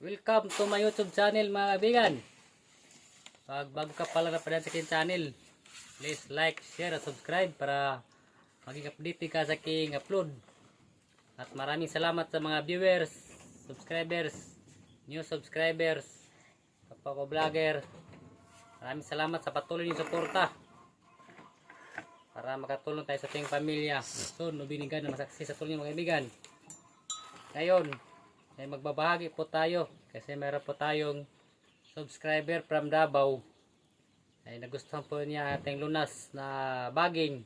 Welcome to my YouTube channel mga kaibigan. Pag bago ka pala na sa aking channel, please like, share, at subscribe para maging update ka sa aking upload. At maraming salamat sa mga viewers, subscribers, new subscribers, kapwa ko vlogger. Maraming salamat sa patuloy niyong suporta para makatulong tayo sa ating pamilya. So, nubinigan na masaksi sa tulong mga kaibigan. Ngayon, ay magbabahagi po tayo kasi meron po tayong subscriber from Davao. Ay nagustuhan po niya ating lunas na baging.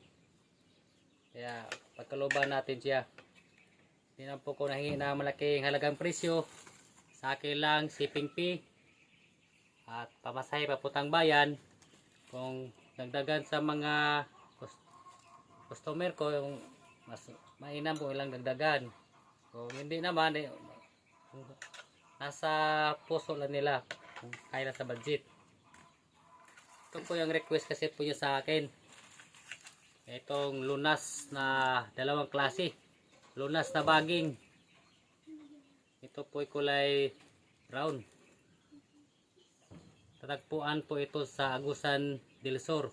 Kaya pagkaluban natin siya. Hindi na po ko nahingi na malaking halagang presyo. Sa akin lang shipping fee at pamasahe pa putang bayan. Kung dagdagan sa mga cus- customer ko yung mas mainam kung ilang dagdagan. Kung hindi naman eh, nasa puso lang nila. Kaya sa budget. Ito po yung request kasi po niya sa akin. Itong lunas na dalawang klase. Lunas na baging. Ito po ay kulay brown. Tatagpuan po ito sa Agusan del Sur.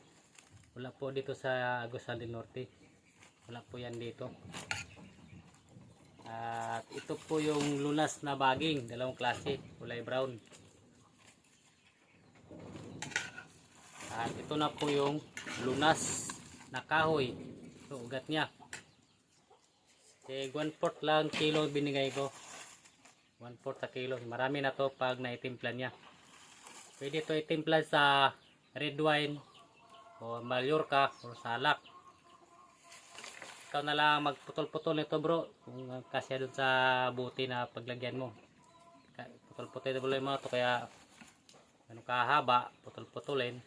Wala po dito sa Agusan del Norte. Wala po yan dito at ito po yung lunas na baging, dalawang klase, kulay brown. At ito na po yung lunas na kahoy. Ito, ugat niya. Sige, 1 fourth lang kilo binigay ko. 1 fourth sa kilo. Marami na to pag naitimpla niya. Pwede to itimpla sa red wine o Mallorca o salak ikaw na lang magputol-putol nito bro. Kung kasya dun sa buti na paglagyan mo. Putol-putol mo ito kaya ano kahaba putol-putulin.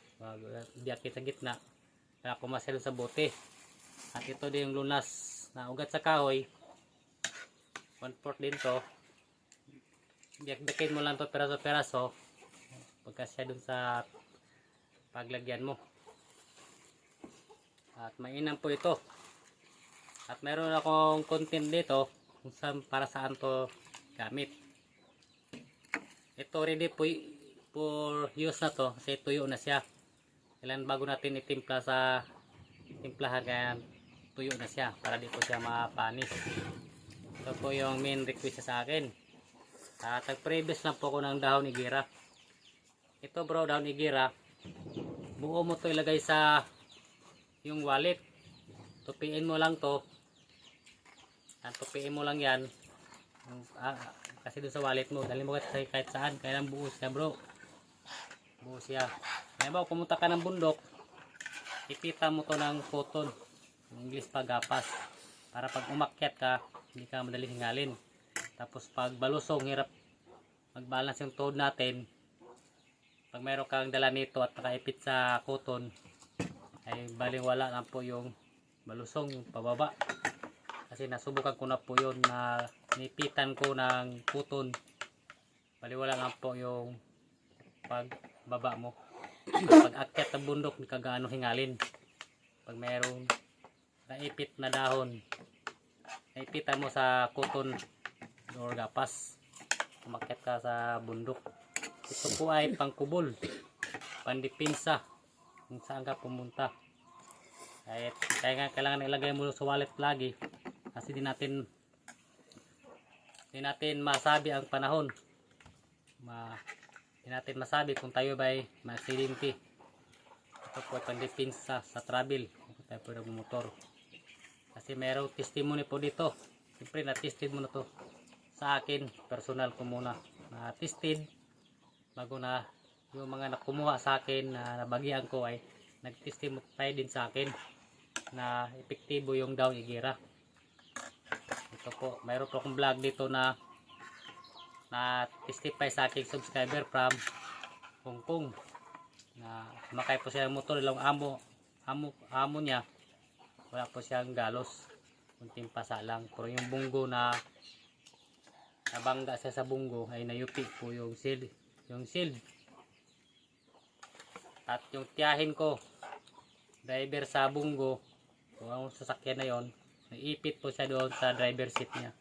Biyakit sa gitna. Kaya kumasya dun sa buti. At ito din yung lunas na ugat sa kahoy. 1 fourth din to. Biyak-biyakin mo lang to peraso-peraso. Pagkasya dun sa paglagyan mo. At mainam po ito at meron akong content dito kung saan para saan to gamit. Ito ready po for use na to kasi tuyo na siya. Kailan bago natin itimpla sa timplahan kaya tuyo na siya para di po siya mapanis. Ito po yung main request sa akin. At previous lang po ko ng dahon igira. Ito bro, dahon igira. Buo mo to ilagay sa yung wallet. Tupiin mo lang to ang tupiin mo lang yan. Ah, kasi doon sa wallet mo dali mo kasi kahit saan. Kaya lang buo siya bro. Buo siya. Kaya ba pumunta ka ng bundok. Ipita mo to ng cotton. English pagapas para pag umakyat ka hindi ka madali hingalin. Tapos pag balusong hirap magbalance yung toad natin. Pag meron kang dala nito at nakaipit sa cotton ay baling wala lang po yung balusong pababa kasi nasubukan ko na po yun na nipitan ko ng puton baliwala lang po yung pagbaba mo. Pag akyat ng bundok hindi ka gaano hingalin. Pag mayroong naipit na dahon naipitan mo sa kuton or gapas. Umakyat ka sa bundok. Ito po ay pangkubol pandipinsa kung saan ka pumunta. Kahit kaya nga kailangan ilagay mo sa wallet lagi kasi di natin di natin masabi ang panahon. Ma di natin masabi kung tayo ba ay ma-accidente ito po ay pandipinsa sa travel. Kung tayo po motor. Kasi merong testimony po dito. Siyempre na-tested mo to sa akin personal ko muna. Na-tested bago na yung mga nakumuha sa akin na nabagian ko ay nag-testify din sa akin na epektibo yung down igira ito po mayroon po akong vlog dito na na testify sa aking subscriber from Hong Kong. Na sumakay po siya ng motor ilang amo amo, amo niya. Wala po siyang galos kunting pasa lang. Pero yung bunggo na nabangga siya sa bunggo ay nayupi po yung shield yung shield at yung tiyahin ko driver sa bunggo kung ang sasakyan na yon naipit po siya doon sa driver seat niya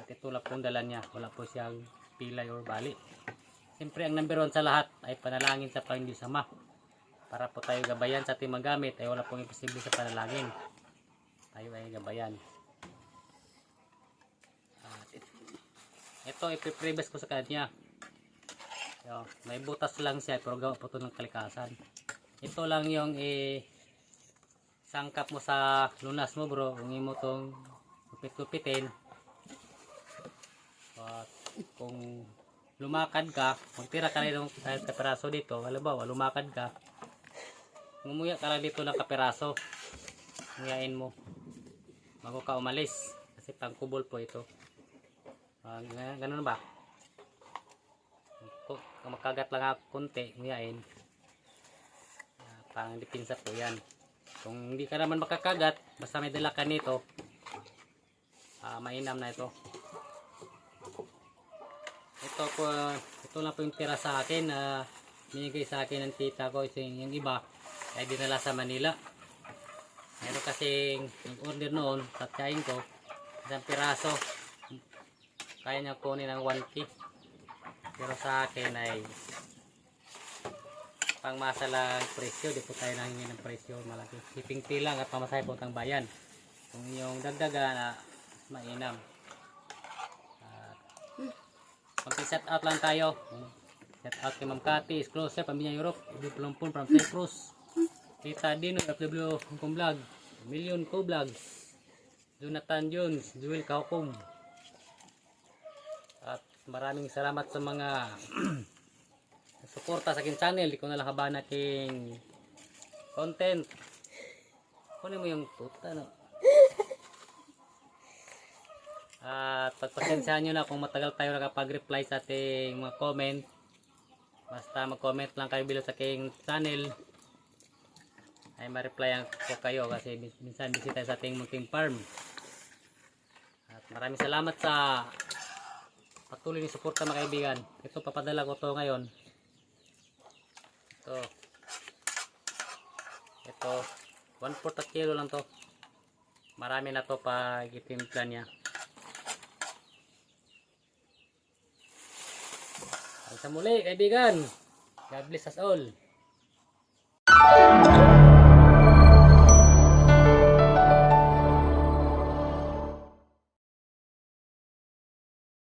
at ito lang pong dala niya wala po siyang pilay or bali. Siyempre, ang number one sa lahat ay panalangin sa Panginoon Diyos Ama. Para po tayo gabayan sa ating mga gamit ay wala pong imposible sa panalangin. Tayo ay gabayan. At it- ito, ipiprevious ko sa kanya. Yo, may butas lang siya pero gawa po ito ng kalikasan. Ito lang yung eh, sangkap mo sa lunas mo bro. Kung mo itong kupit-kupitin. At kung lumakad ka, magtira ka ng kahit kapiraso dito. Halimbawa, lumakad ka. Ngumuya ka lang dito ng kapiraso. Nguyain mo. Bago ka umalis. Kasi pangkubol po ito. Nga- ganun ba? Makagat lang ako konti, nguyain. Ah, pang dipinsa po yan. Kung hindi ka naman makakagat, basta may dala ka nito, ah, mainam na ito. Ito po, ito lang po yung tira sa akin na binigay sa akin ng tita ko. Ito yung, yung iba ay dinala sa Manila. Meron kasing order noon sa ko, isang piraso. Kaya niya kunin ng 1K. Pero sa akin ay pangmasa lang presyo, di po tayo nanghingi ng presyo malaki. Shipping fee lang at pamasahe po ng bayan. Kung yung dagdagan na mainam. At Mag-set out lang tayo. Set out kay Ma'am Cathy, Exclusive, Pamilya Europe, Ibi Plumpon from Cyprus. Tita Dino, FW Hong Vlog, Million Co Vlogs, Jonathan Jones, Jewel Kaukum. At maraming salamat sa mga suporta sa aking channel. Ko na lang habahan aking content. Kunin mo yung puta, no? At pagpasensyahan nyo na kung matagal tayo nakapag-reply sa ating mga comment. Basta mag-comment lang kayo below sa aking channel. Ay ma-replyan ko kayo kasi min- minsan busy tayo sa ating munting farm. At maraming salamat sa patuloy ng suporta mga kaibigan. Ito papadala ko to ngayon. Ito. Ito. 1 4 kilo lang to. Marami na to pag itimpla niya. Hanggang muli, kaibigan. God bless us all.